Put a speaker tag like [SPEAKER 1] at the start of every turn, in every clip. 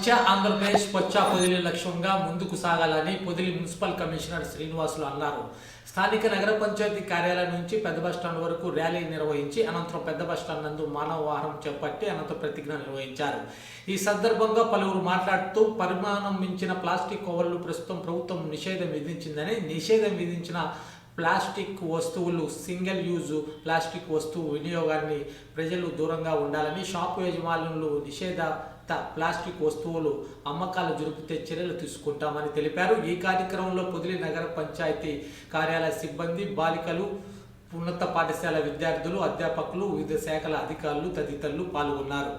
[SPEAKER 1] స్వచ్ఛ ఆంధ్రప్రదేశ్ స్వచ్ఛ పొదిలి లక్ష్యంగా ముందుకు సాగాలని పొదిలి మున్సిపల్ కమిషనర్ శ్రీనివాసులు అన్నారు. స్థానిక నగర పంచాయతీ కార్యాలయం నుంచి పెద్ద బస్టాండ్ వరకు ర్యాలీ నిర్వహించి అనంతరం పెద్ద బస్టాండ్ నందు మానవ వాహనం చేపట్టి అనంతరం ప్రతిజ్ఞ నిర్వహించారు. ఈ సందర్భంగా పలువురు మాట్లాడుతూ పరిమాణం మించిన ప్లాస్టిక్ కవర్లు ప్రస్తుతం ప్రభుత్వం నిషేధం విధించిందని నిషేధం విధించిన ప్లాస్టిక్ వస్తువులు సింగిల్ యూజ్ ప్లాస్టిక్ వస్తువు వినియోగాన్ని ప్రజలు దూరంగా ఉండాలని షాపు యజమానులు నిషేధ ప్లాస్టిక్ వస్తువులు అమ్మకాలు జరుపుతే చర్యలు తీసుకుంటామని తెలిపారు. ఈ కార్యక్రమంలో పొదిలి నగర పంచాయతీ కార్యాలయ సిబ్బంది బాలికలు ఉన్నత పాఠశాల విద్యార్థులు అధ్యాపకులు వివిధ శాఖల అధికారులు తదితరులు పాల్గొన్నారు.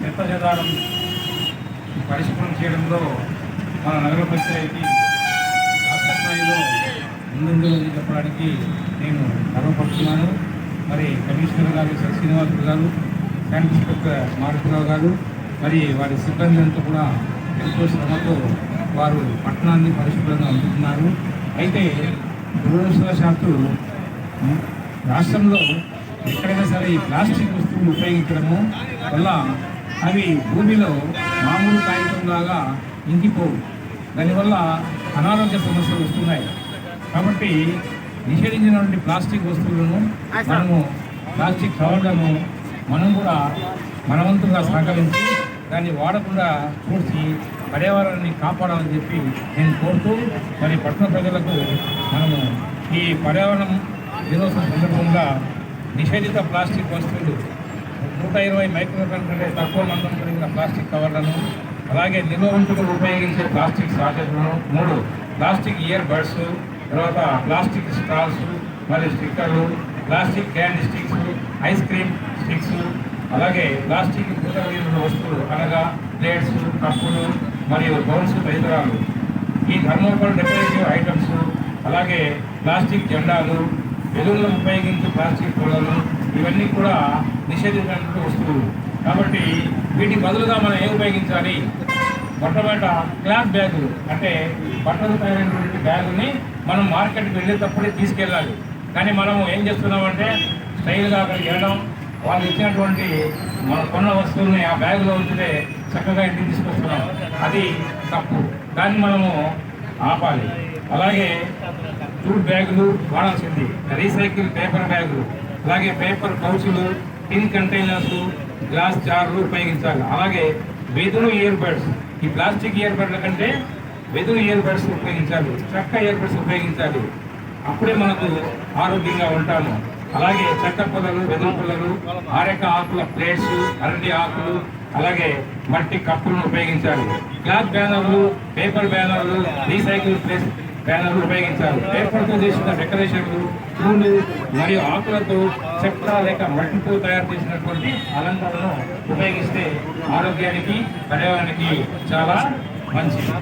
[SPEAKER 2] చెత్త చెదారం పరిశుభ్రం చేయడంలో మన నగర పంచాయతీ రాష్ట్ర స్థాయిలో ముందుందని చెప్పడానికి నేను గర్వపడుతున్నాను. మరి కమిషనర్ గారు శ్రీ శ్రీనివాసులు గారు శాండ్ ఇన్స్పెక్టర్ మారుతిరావు గారు మరి వారి సిబ్బంది అంతా కూడా ఎంతో శ్రమతో వారు పట్టణాన్ని పరిశుభ్రంగా ఉంచుతున్నారు. అయితే దురదృష్టవశాత్తు రాష్ట్రంలో ఎక్కడైనా సరే ఈ ప్లాస్టిక్ వస్తువులు ఉపయోగించడము వల్ల అవి భూమిలో మామూలు కాగితం లాగా ఇంకిపోవు. దానివల్ల అనారోగ్య సమస్యలు వస్తున్నాయి. కాబట్టి నిషేధించినటువంటి ప్లాస్టిక్ వస్తువులను మనము ప్లాస్టిక్ కవర్లను మనం కూడా మనవంతుగా సహకరించి దాన్ని వాడకుండా చూసి పర్యావరణాన్ని కాపాడాలని చెప్పి నేను కోరుతూ మరి పట్టణ ప్రజలకు మనము ఈ పర్యావరణం దినోత్సవం సందర్భంగా నిషేధిత ప్లాస్టిక్ వస్తువులు నూట ఇరవై మైక్రోగ్రామ్ కంటే తక్కువ మందం కలిగిన ప్లాస్టిక్ కవర్లను అలాగే నిల్వ ఉపయోగించే ప్లాస్టిక్ సాకెట్లను మూడు ప్లాస్టిక్ ఇయర్ బడ్స్ తర్వాత ప్లాస్టిక్ స్టాల్స్ మరియు స్టిక్కర్లు plastic candy sticks ice cream sticks అలాగే ప్లాస్టిక్ పూతగలిగిన వస్తువులు అనగా ప్లేట్స్ కప్పులు మరియు బౌల్స్ తదితరాలు ఈ థర్మోకోల్ డెకరేటివ్ ఐటమ్స్ అలాగే ప్లాస్టిక్ జెండాలు బెలూన్లు ఉపయోగించే ప్లాస్టిక్ పొలలు ఇవన్నీ కూడా నిషేధించినటువంటి వస్తువులు. కాబట్టి వీటి బదులుగా మనం ఏం ఉపయోగించాలి? మొట్టమొదట క్లాత్ బ్యాగులు అంటే బట్టలు తయారైనటువంటి బ్యాగుని మనం మార్కెట్కి వెళ్ళేటప్పుడే తీసుకెళ్ళాలి. కానీ మనం ఏం చేస్తున్నామంటే స్టైల్గా అక్కడికి వెళ్ళడం వాళ్ళు ఇచ్చినటువంటి మనం కొన్న వస్తువుల్ని ఆ బ్యాగులో ఉంచితే చక్కగా ఇంటికి తీసుకొస్తున్నాం. అది తప్పు. దాన్ని మనము ఆపాలి. అలాగే జూట్ బ్యాగులు వాడాల్సింది. రీసైకిల్ పేపర్ బ్యాగులు. అలాగే పేపర్ పౌచులు టిన్ కంటైనర్స్ గ్లాస్ జార్లు ఉపయోగించాలి. అలాగే వెదురు ఇయర్ బడ్స్ ఈ ప్లాస్టిక్ ఇయర్ బడ్ల కంటే వెదురు ఇయర్ బడ్స్ ఉపయోగించాలి. చక్క ఇయర్ బడ్స్ ఉపయోగించాలి. అప్పుడే మనకు ఆరోగ్యంగా ఉంటాము. అలాగే చెక్క వెదురుపులను వెదురు ఆరెక ఆకుల ప్లేట్స్ అరటి ఆకులు అలాగే మట్టి కప్పులను ఉపయోగించాలి. గ్లాస్ బ్యానర్లు పేపర్ బ్యానర్లు రీసైకిల్ ప్లేస్ బ్యానర్లు ఉపయోగించారు పేపర్తో చేసిన డెకరేషన్లు పూలు మరియు ఆకులతో చెక్క లేక మట్టితో తయారు చేసినటువంటి అలంకరణను ఉపయోగిస్తే ఆరోగ్యానికి పర్యావరణానికి చాలా మంచిది.